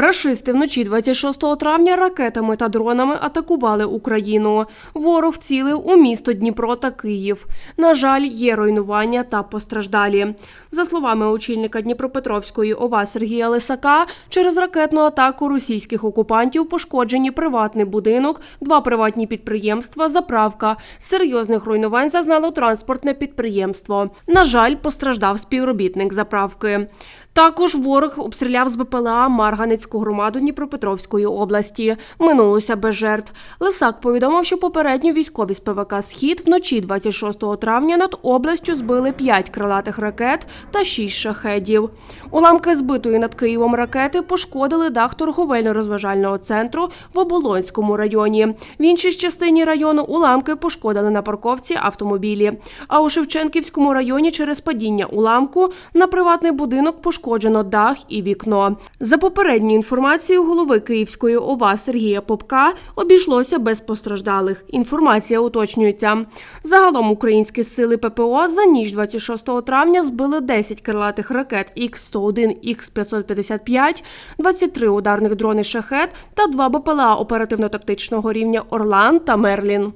Рашисти вночі 26 травня ракетами та дронами атакували Україну. Ворог цілив у місто Дніпро та Київ. На жаль, є руйнування та постраждалі. За словами очільника Дніпропетровської ОВА Сергія Лисака, через ракетну атаку російських окупантів пошкоджені приватний будинок, два приватні підприємства, заправка. Серйозних руйнувань зазнало транспортне підприємство. На жаль, постраждав співробітник заправки. Також ворог обстріляв з БПЛА Марганецьку громаду Дніпропетровської області. Минулося без жертв. Лисак повідомив, що попередньо військові з ПВК Схід вночі 26 травня над областю збили 5 крилатих ракет та 6 шахедів. Уламки збитої над Києвом ракети пошкодили дах торговельно-розважального центру в Оболонському районі. В іншій частині району уламки пошкодили на парковці автомобілі. А у Шевченківському районі через падіння уламку на приватний будинок пошкоджено дах і вікно. За попередньою інформацією голови Київської ОВА Сергія Попка обійшлося без постраждалих. Інформація уточнюється. Загалом українські сили ППО за ніч 26 травня збили 10 крилатих ракет Х-101, Х-555, 23 ударних дрони «Шахет» та два БПЛА оперативно-тактичного рівня «Орлан» та «Мерлін».